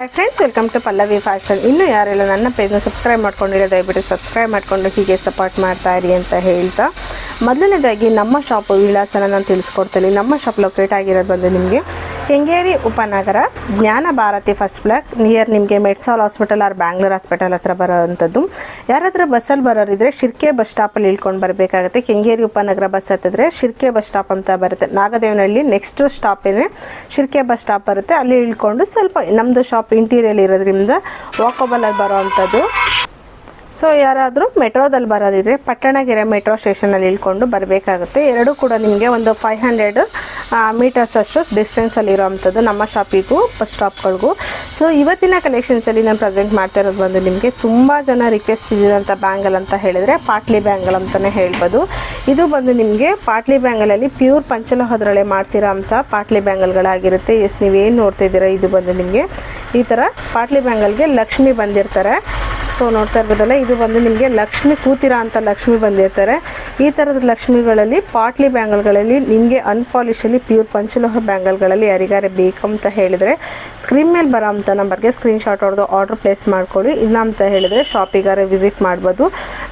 Hi friends welcome to Pallavi fashion ಇನ್ನು ಯಾರೆಲ್ಲ ನನ್ನ ಪೇಜ್ನ ಸಬ್ಸ್ಕ್ರೈಬ್ ಮಾಡ್ಕೊಂಡಿರೋ ದಯವಿಟ್ಟು ಸಬ್ಸ್ಕ್ರೈಬ್ ಮಾಡಿಕೊಂಡು ಹೀಗೆ ಸಪೋರ್ಟ್ ಮಾಡ್ತಾ ಇರಿ ಅಂತ ಹೇಳ್ತಾ. ಮೊದಲನೇದಾಗಿ ನಮ್ಮ ಶಾಪ್ ವಿಳಾಸನ ನಾನು ತಿಳಿಸ್ಕೊಡ್ತೀನಿ. ನಮ್ಮ ಶಾಪ್ ಲೊಕೇಟ್ ಆಗಿರೋದು ಬಂದು ನಿಮಗೆ ಕೆಂಗೇರಿ ಉಪನಗರ ಜ್ಞಾನ ಭಾರತಿ ಫಸ್ಟ್ ಬ್ಲಾಕ್ ನಿಯರ್ ನಿಮಗೆ Medsol hospital or Bangalore hospital ಹತ್ರ ಬರೋವಂಥದ್ದು. ಯಾರಾದರೂ ಬಸ್ಸಲ್ಲಿ ಬರೋರಿದ್ರೆ ಶಿರ್ಕೆ ಬಸ್ ಸ್ಟಾಪಲ್ಲಿ ಇಳ್ಕೊಂಡು ಬರಬೇಕಾಗುತ್ತೆ. ಕೆಂಗೇರಿ ಉಪನಗರ ಬಸ್ ಹತ್ತಿದ್ರೆ ಶಿರ್ಕೆ ಬಸ್ ಸ್ಟಾಪ್ ಅಂತ ಬರುತ್ತೆ. ನಾಗದೇವನಹಳ್ಳಿ ನೆಕ್ಸ್ಟ್ ಸ್ಟಾಪೇನೆ ಶಿರ್ಕೆ ಬಸ್ ಸ್ಟಾಪ್ ಬರುತ್ತೆ. ಅಲ್ಲಿ ಇಳ್ಕೊಂಡು ಸ್ವಲ್ಪ ನಮ್ಮದು ಶಾಪ್ ಇಂಟೀರಿಯಲ್ ಇರೋದ್ರಿಂದ ವಾಕಬಲಲ್ಲಿ ಬರೋವಂಥದ್ದು. ಸೊ ಯಾರಾದರೂ ಮೆಟ್ರೋದಲ್ಲಿ ಬರೋದಿದ್ರೆ ಪಟ್ಟಣಗೆರೆ ಮೆಟ್ರೋ ಸ್ಟೇಷನಲ್ಲಿ ಇಳ್ಕೊಂಡು ಬರಬೇಕಾಗುತ್ತೆ. ಎರಡೂ ಕೂಡ ನಿಮಗೆ ಒಂದು ಫೈವ್ ಹಂಡ್ರೆಡ್ ಮೀಟರ್ಸ್ ಅಷ್ಟು ಡಿಸ್ಟೆನ್ಸಲ್ಲಿ ಇರೋವಂಥದ್ದು ನಮ್ಮ ಶಾಪಿಗೂ ಬಸ್ ಸ್ಟಾಪ್ಗಳಿಗೂ ಸೊ ಇವತ್ತಿನ ಕಲೆಕ್ಷನ್ಸಲ್ಲಿ ನಾನು ಪ್ರೆಸೆಂಟ್ ಮಾಡ್ತಾ ಇರೋದು ಬಂದು ನಿಮಗೆ ತುಂಬ ಜನ ರಿಕ್ವೆಸ್ಟ್ ಇದ್ದಿರೋಂಥ ಬ್ಯಾಂಗಲ್ ಅಂತ ಹೇಳಿದರೆ ಪಾಟ್ಲಿ ಬ್ಯಾಂಗಲ್ ಅಂತಲೇ ಹೇಳ್ಬೋದು. ಇದು ಬಂದು ನಿಮಗೆ ಪಾಟ್ಲಿ ಬ್ಯಾಂಗಲಲ್ಲಿ ಪ್ಯೂರ್ ಪಂಚಲೋಹದ್ರಳೆ ಮಾಡಿಸಿರೋ ಅಂಥ ಪಾಟ್ಲಿ ಬ್ಯಾಂಗಲ್ಗಳಾಗಿರುತ್ತೆ ಎಸ್, ನೀವೇನು ನೋಡ್ತಾ ಇದ್ದೀರಾ? ಇದು ಬಂದು ನಿಮಗೆ ಈ ಥರ ಪಾಟ್ಲಿ ಬ್ಯಾಂಗಲ್ಗೆ ಲಕ್ಷ್ಮಿ ಬಂದಿರ್ತಾರೆ. ಸೊ ನೋಡ್ತಾ ಇರ್ಬೋದಲ್ಲ ಇದು ಬಂದು ನಿಮಗೆ ಲಕ್ಷ್ಮಿ ಕೂತಿರ ಅಂತ ಲಕ್ಷ್ಮಿ ಬಂದಿರ್ತಾರೆ. ಈ ಥರದ ಲಕ್ಷ್ಮಿಗಳಲ್ಲಿ ಪಾಟ್ಲಿ ಬ್ಯಾಂಗಲ್ಗಳಲ್ಲಿ ನಿಮಗೆ ಅನ್ಪಾಲಿಶಲ್ಲಿ ಪ್ಯೂರ್ ಪಂಚಲೋಹ ಬ್ಯಾಂಗಲ್ಗಳಲ್ಲಿ ಯಾರಿಗಾರೆ ಬೇಕು ಅಂತ ಹೇಳಿದರೆ ಸ್ಕ್ರೀನ್ ಮೇಲೆ ಬರೋ ಅಂಥ ನಂಬರ್ಗೆ ಸ್ಕ್ರೀನ್ ಶಾಟ್ ಹೊಡೆದು ಆರ್ಡರ್ ಪ್ಲೇಸ್ ಮಾಡ್ಕೊಳ್ಳಿ. ಇಲ್ಲ ಅಂತ ಹೇಳಿದರೆ ಶಾಪಿಗಾರೆ ವಿಸಿಟ್ ಮಾಡ್ಬೋದು.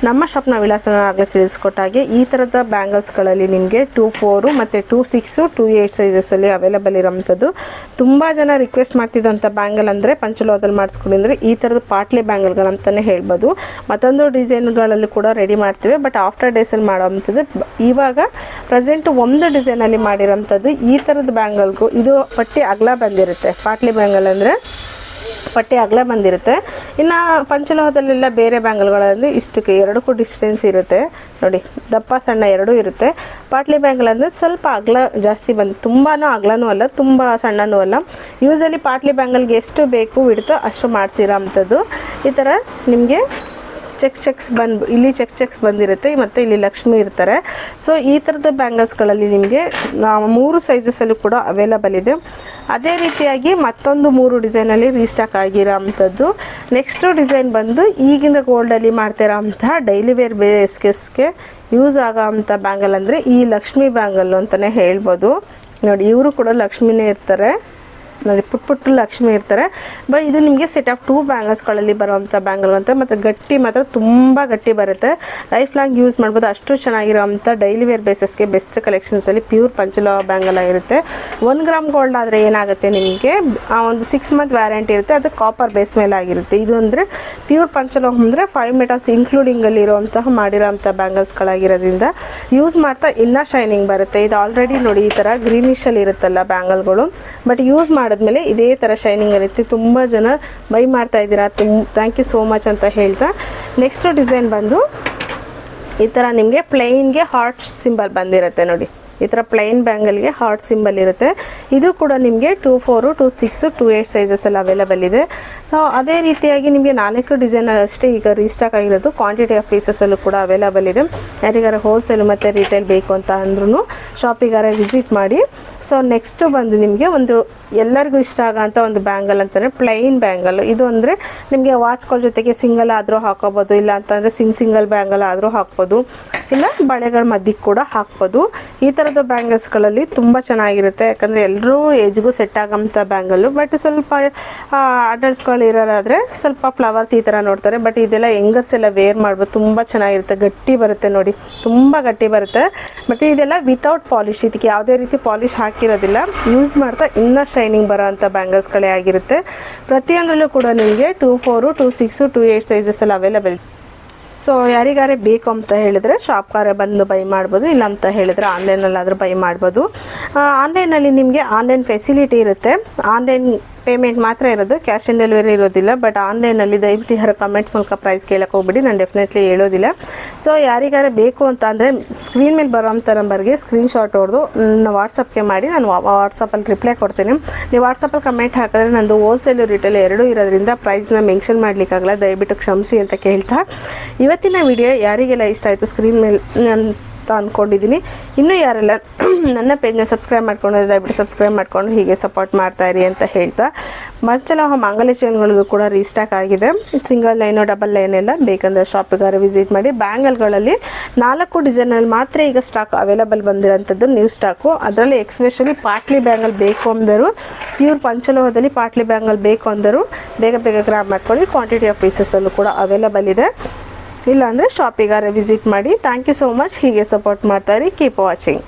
ನಮ್ಮ ಶಾಪ್ನ ವಿಳಾಸನ ಆಗಲೇ ತಿಳಿಸ್ಕೊಟ್ಟಾಗೆ ಈ ಥರದ ಬ್ಯಾಂಗಲ್ಸ್ಗಳಲ್ಲಿ ನಿಮಗೆ ಟೂ ಫೋರು ಮತ್ತು ಟೂ ಸಿಕ್ಸು ಟೂ ಏಯ್ಟ್ ಸೈಜಸಲ್ಲಿ ಅವೈಲಬಲ್ ಇರೋವಂಥದ್ದು ತುಂಬ ಜನ ರಿಕ್ವೆಸ್ಟ್ ಮಾಡ್ತಿದ್ದಂಥ ಬ್ಯಾಂಗಲ್ ಅಂದರೆ ಪಂಚಲೋಹದಲ್ಲಿ ಮಾಡಿಸ್ಕೊಂಡ್ರೆ ಅಂದರೆ ಈ ಥರದ ಪಾಟ್ಲಿ ಬ್ಯಾಂಗಲ್ಗಳಂತಲೇ ಹೇಳ್ಬೋದು. ಮತ್ತೊಂದು ಡಿಸೈನ್ಗಳಲ್ಲಿ ಕೂಡ ರೆಡಿ ಮಾಡ್ತೀವಿ. ಬಟ್ ಆಫ್ಟರ್ ಡೇಸಲ್ಲಿ ಮಾಡೋವಂಥದ್ದು. ಇವಾಗ ಪ್ರೆಸೆಂಟ್ ಒಂದು ಡಿಸೈನಲ್ಲಿ ಮಾಡಿರೋಂಥದ್ದು ಈ ಥರದ ಬ್ಯಾಂಗಲ್ಗೂ ಇದು ಪಟ್ಟಿ ಅಗಲ ಬಂದಿರುತ್ತೆ. ಪಾಟ್ಲಿ ಬ್ಯಾಂಗಲ್ ಅಂದರೆ ಪಟ್ಟಿ ಅಗಲ ಬಂದಿರುತ್ತೆ. ಇನ್ನು ಪಂಚಲೋಹದಲ್ಲೆಲ್ಲ ಬೇರೆ ಬ್ಯಾಂಗಲ್ಗಳಲ್ಲಿ ಇಷ್ಟಕ್ಕೆ ಎರಡಕ್ಕೂ ಡಿಸ್ಟೆನ್ಸ್ ಇರುತ್ತೆ. ನೋಡಿ, ದಪ್ಪ ಸಣ್ಣ ಎರಡೂ ಇರುತ್ತೆ. ಪಾಟ್ಲಿ ಬ್ಯಾಂಗಲ್ ಅಂದರೆ ಸ್ವಲ್ಪ ಅಗಲ ಜಾಸ್ತಿ ಬಂದು ತುಂಬಾ ಅಗಲನೂ ಅಲ್ಲ, ತುಂಬ ಸಣ್ಣನೂ ಅಲ್ಲ. ಯೂಸಲಿ ಪಾಟ್ಲಿ ಬ್ಯಾಂಗಲ್ಗೆ ಎಷ್ಟು ಬೇಕು ಬಿಡ್ತೋ ಅಷ್ಟು ಮಾಡಿಸಿರೋ ಅಂಥದ್ದು ಈ ಥರ ನಿಮಗೆ ಚೆಕ್ ಚೆಕ್ಸ್ ಬಂದು, ಇಲ್ಲಿ ಚೆಕ್ ಚೆಕ್ಸ್ ಬಂದಿರುತ್ತೆ, ಮತ್ತು ಇಲ್ಲಿ ಲಕ್ಷ್ಮಿ ಇರ್ತಾರೆ. ಸೊ ಈ ಥರದ ಬ್ಯಾಂಗಲ್ಸ್ಗಳಲ್ಲಿ ನಿಮಗೆ ಮೂರು ಸೈಜಸಲ್ಲೂ ಕೂಡ ಅವೈಲಬಲ್ ಇದೆ. ಅದೇ ರೀತಿಯಾಗಿ ಮತ್ತೊಂದು ಮೂರು ಡಿಸೈನಲ್ಲಿ ರೀಸ್ಟಾಕ್ ಆಗಿರೋ ಅಂಥದ್ದು ನೆಕ್ಸ್ಟು ಡಿಸೈನ್ ಬಂದು ಈಗಿಂದ ಗೋಲ್ಡಲ್ಲಿ ಮಾಡ್ತಿರೋ ಅಂತಹ ಡೈಲಿ ವೇರ್ ಬೇಸ್ಗೆಸ್ಗೆ ಯೂಸ್ ಆಗೋ ಅಂಥ ಬ್ಯಾಂಗಲ್ ಅಂದರೆ ಈ ಲಕ್ಷ್ಮಿ ಬ್ಯಾಂಗಲ್ ಅಂತಲೇ ಹೇಳ್ಬೋದು. ನೋಡಿ, ಇವರು ಕೂಡ ಲಕ್ಷ್ಮಿನೇ ಇರ್ತಾರೆ. ಪುಟ್ ಪುಟ್ಟು ಲಕ್ಷ್ಮಿ ಇರ್ತಾರೆ. ಬಟ್ ಇದು ನಿಮಗೆ ಸೆಟ್ ಆಫ್ ಟೂ ಬ್ಯಾಂಗಲ್ಸ್ಗಳಲ್ಲಿ ಬರುವಂಥ ಬ್ಯಾಂಗಲ್ ಅಂತ ಮತ್ತು ಗಟ್ಟಿ ಮಾತ್ರ ತುಂಬ ಗಟ್ಟಿ ಬರುತ್ತೆ. ಲೈಫ್ ಲಾಂಗ್ ಯೂಸ್ ಮಾಡ್ಬೋದು. ಅಷ್ಟು ಚೆನ್ನಾಗಿರೋವಂಥ ಡೈಲಿ ವೇರ್ ಬೇಸಸ್ಗೆ ಬೆಸ್ಟ್ ಕಲೆಕ್ಷನ್ಸಲ್ಲಿ ಪ್ಯೂರ್ ಪಂಚಲೋ ಬ್ಯಾಂಗಲ್ ಆಗಿರುತ್ತೆ ಒನ್ ಗ್ರಾಮ್ ಗೋಲ್ಡ್ ಆದರೆ ಏನಾಗುತ್ತೆ ನಿಮಗೆ? ಆ ಒಂದು ಸಿಕ್ಸ್ ಮಂತ್ ವ್ಯಾರಂಟಿ ಇರುತ್ತೆ. ಅದು ಕಾಪರ್ ಬೇಸ್ ಮೇಲೆ ಆಗಿರುತ್ತೆ. ಇದು ಅಂದರೆ ಪ್ಯೂರ್ ಪಂಚಲೋ ಅಂದರೆ ಫೈವ್ ಮೀಟರ್ಸ್ ಇನ್ಕ್ಲೂಡಿಂಗಲ್ಲಿ ಇರುವಂತಹ ಮಾಡಿರೋಂಥ ಬ್ಯಾಂಗಲ್ಸ್ಗಳಾಗಿರೋದ್ರಿಂದ ಯೂಸ್ ಮಾಡ್ತಾ ಇಲ್ಲ ಶೈನಿಂಗ್ ಬರುತ್ತೆ. ಇದು ಆಲ್ರೆಡಿ ನೋಡಿ ಈ ಥರ ಗ್ರೀನಿಶಲ್ಲಿ ಇರುತ್ತಲ್ಲ ಬ್ಯಾಂಗಲ್ಗಳು ಬಟ್ ಯೂಸ್ ಮಾಡಿದ್ಮೇಲೆ ಇದೇ ಥರ ಶೈನಿಂಗ್ ಇರುತ್ತೆ ತುಂಬ ಜನ ಬೈ ಮಾಡ್ತಾ ಇದ್ದೀರಾ. ತುಂಬ ಥ್ಯಾಂಕ್ ಯು ಸೋ ಮಚ್ ಅಂತ ಹೇಳ್ತಾ. ನೆಕ್ಸ್ಟು ಡಿಸೈನ್ ಬಂದು ಈ ಥರ ನಿಮಗೆ ಪ್ಲೈನ್ಗೆ ಹಾರ್ಟ್ ಸಿಂಬಲ್ ಬಂದಿರುತ್ತೆ ನೋಡಿ. ಈ ಥರ ಪ್ಲೈನ್ ಬ್ಯಾಂಗಲ್ಗೆ ಹಾರ್ಟ್ ಸಿಂಬಲ್ ಇರುತ್ತೆ. ಇದು ಕೂಡ ನಿಮಗೆ two four two six two eight ಸೈಜಸ್ಸೆಲ್ಲ available ಇದೆ. ಸೊ ಅದೇ ರೀತಿಯಾಗಿ ನಿಮಗೆ ನಾಲ್ಕು ಡಿಸೈನ್ ಅಷ್ಟೇ ಈಗ ರೀಸ್ಟಾಕ್ ಆಗಿರೋದು. ಕ್ವಾಂಟಿಟಿ ಆಫ್ ಪೀಸಸಲ್ಲೂ ಕೂಡ ಅವೈಲಬಲ್ ಇದೆ. ಯಾರಿಗಾರ ಹೋಲ್ಸೇಲ್ ಮತ್ತು ರಿಟೇಲ್ ಬೇಕು ಅಂತ ಅಂದ್ರೂ ಶಾಪಿಗಾರ ವಿಸಿಟ್ ಮಾಡಿ. ಸೊ ನೆಕ್ಸ್ಟ್ ಬಂದು ನಿಮಗೆ ಒಂದು ಎಲ್ಲರಿಗೂ ಇಷ್ಟ ಆಗೋಂಥ ಒಂದು ಬ್ಯಾಂಗಲ್ ಅಂತಂದರೆ ಪ್ಲೈನ್ ಬ್ಯಾಂಗಲ್ ಇದು ಅಂದರೆ ನಿಮಗೆ ವಾಚ್ಗಳ ಜೊತೆಗೆ ಸಿಂಗಲ್ ಆದರೂ ಹಾಕೋಬೋದು ಇಲ್ಲ ಅಂತಂದರೆ ಸಿಂಗ್ ಸಿಂಗಲ್ ಬ್ಯಾಂಗಲ್ ಆದರೂ ಹಾಕ್ಬೋದು, ಇಲ್ಲ ಬಳೆಗಳ ಮಧ್ಯಕ್ಕೆ ಕೂಡ ಹಾಕ್ಬೋದು. ಈ ಥರದ ಬ್ಯಾಂಗಲ್ಸ್ಗಳಲ್ಲಿ ತುಂಬ ಚೆನ್ನಾಗಿರುತ್ತೆ. ಯಾಕಂದರೆ ಎಲ್ಲರೂ ಏಜ್ಗೂ ಸೆಟ್ ಆಗೋಂಥ ಬ್ಯಾಂಗಲ್ಲು ಬಟ್ ಸ್ವಲ್ಪ ಅಡಲ್ಟ್ಸ್ಗಳು ಇರೋರಾದರೆ ಸ್ವಲ್ಪ ಫ್ಲವರ್ಸ್ ಈ ಥರ ನೋಡ್ತಾರೆ ಬಟ್ ಇದೆಲ್ಲ ಯಂಗರ್ಸ್ ಎಲ್ಲ ವೇರ್ ಮಾಡ್ಬೋದು ತುಂಬ ಚೆನ್ನಾಗಿರುತ್ತೆ. ಗಟ್ಟಿ ಬರುತ್ತೆ ನೋಡಿ, ತುಂಬ ಗಟ್ಟಿ ಬರುತ್ತೆ. ಬಟ್ ಇದೆಲ್ಲ ವಿತೌಟ್ ಪಾಲಿಶ್ ಇದಕ್ಕೆ ಯಾವುದೇ ರೀತಿ ಪಾಲಿಶ್ ಹಾಕಿರೋದಿಲ್ಲ ಯೂಸ್ ಮಾಡ್ತಾ ಇನ್ನೂ ಶೈನಿಂಗ್ ಬರೋ ಅಂಥ ಬ್ಯಾಂಗಲ್ಸ್ಗಳೇ ಆಗಿರುತ್ತೆ. ಪ್ರತಿಯೊಂದರಲ್ಲೂ ಕೂಡ ನಿಮಗೆ two four two six two eight ಸೈಜಸಲ್ಲಿ available so ಯಾರಿಗಾರೆ ಬೇಕು ಅಂತ ಹೇಳಿದರೆ ಶಾಪ್ಗಾರೆ ಬಂದು ಬೈ ಮಾಡ್ಬೋದು. ಇಲ್ಲ ಅಂತ ಹೇಳಿದರೆ ಆನ್ಲೈನಲ್ಲಾದರೂ ಬೈ ಮಾಡ್ಬೋದು. ಆನ್ಲೈನಲ್ಲಿ ನಿಮಗೆ ಆನ್ಲೈನ್ ಫೆಸಿಲಿಟಿ ಇರುತ್ತೆ. ಆನ್ಲೈನ್ ಪೇಮೆಂಟ್ ಮಾತ್ರ ಇರೋದು ಕ್ಯಾಶ್ ಆನ್ ಡೆಲಿವರಿ ಇರೋದಿಲ್ಲ ಬಟ್ ಆನ್ಲೈನಲ್ಲಿ ದಯವಿಟ್ಟು ಯಾರು ಕಮೆಂಟ್ ಮೂಲಕ ಪ್ರೈಸ್ ಕೇಳಕ್ಕೆ ಹೋಗ್ಬಿಡಿ, ನಾನು ಡೆಫಿನೆಟ್ಲಿ ಹೇಳೋದಿಲ್ಲ. ಸೊ ಯಾರಿಗಾರ ಬೇಕು ಅಂತ ಅಂದರೆ ಸ್ಕ್ರೀನ್ ಮೇಲೆ ಬರೋಂಥ ನಂಬರ್ಗೆ ಸ್ಕ್ರೀನ್ ಶಾಟ್ ಹೊಡೆದು ವಾಟ್ಸಪ್ಗೆ ಮಾಡಿ, ನಾನು ವಾಟ್ಸಪ್ಪಲ್ಲಿ ರಿಪ್ಲೈ ಕೊಡ್ತೀನಿ. ನೀವು ವಾಟ್ಸಪ್ಪಲ್ಲಿ ಕಮೆಂಟ್ ಹಾಕಿದ್ರೆ ನಂದು ಹೋಲ್ಸೇಲು ರಿಟೇಲ್ ಎರಡೂ ಇರೋದ್ರಿಂದ ಪ್ರೈಸ್ನ ಮೆನ್ಷನ್ ಮಾಡಲಿಕ್ಕಾಗಲ್ಲ, ದಯವಿಟ್ಟು ಕ್ಷಮಿಸಿ ಅಂತ ಕೇಳ್ತಾ. ಇವತ್ತಿನ ವಿಡಿಯೋ ಯಾರಿಗೆಲ್ಲ ಇಷ್ಟ ಆಯಿತು ಸ್ಕ್ರೀನ್ ಮೇಲೆ ಅಂತ ಅಂದ್ಕೊಂಡಿದ್ದೀನಿ ಇನ್ನೂ ಯಾರೆಲ್ಲ ನನ್ನ ಪೇಜ್ನ ಸಬ್ಸ್ಕ್ರೈಬ್ ಮಾಡ್ಕೊಂಡು ದಯವಿಟ್ಟು ಸಬ್ಸ್ಕ್ರೈಬ್ ಮಾಡ್ಕೊಂಡು ಹೀಗೆ ಸಪೋರ್ಟ್ ಮಾಡ್ತಾ ಇರಿ ಅಂತ ಹೇಳ್ತಾ. ಮಂಚಲೋಹ ಮಾಂಗಲ್ಯ ಚೈನ್ಗಳದ್ದು ಕೂಡ ರೀಸ್ಟಾಕ್ ಆಗಿದೆ. ಸಿಂಗಲ್ ಲೈನು ಡಬಲ್ ಲೈನ್ ಎಲ್ಲ ಬೇಕಂದ್ರೆ ಶಾಪಿಗಾರ ವಿಸಿಟ್ ಮಾಡಿ. ಬ್ಯಾಂಗಲ್ಗಳಲ್ಲಿ ನಾಲ್ಕು ಡಿಸೈನಲ್ಲಿ ಮಾತ್ರ ಈಗ ಸ್ಟಾಕ್ ಅವೈಲಬಲ್ ಬಂದಿರೋಂಥದ್ದು ನ್ಯೂ ಸ್ಟಾಕು ಅದರಲ್ಲಿ ಎಕ್ಸ್ಪೆಷಲಿ ಪಾಟ್ಲಿ ಬ್ಯಾಂಗಲ್ ಬೇಕು ಅಂದರು. ಪ್ಯೂರ್ ಪಂಚಲೋಹದಲ್ಲಿ ಪಾಟ್ಲಿ ಬ್ಯಾಂಗಲ್ ಬೇಕು ಅಂದರು. ಬೇಗ ಬೇಗ ಗ್ರಾಬ್ ಮಾಡ್ಕೊಳ್ಳಿ. ಕ್ವಾಂಟಿಟಿ ಆಫ್ ಪೀಸಸ್ಸಲ್ಲೂ ಕೂಡ ಅವೈಲಬಲ್ ಇದೆ. ಇಲ್ಲಾಂದರೆ ಶಾಪಿಗಾರ ವಿಸಿಟ್ ಮಾಡಿ. ಥ್ಯಾಂಕ್ ಯು ಸೋ ಮಚ್ ಹೀಗೆ ಸಪೋರ್ಟ್ ಮಾಡ್ತಾ ಇರಿ. Keep watching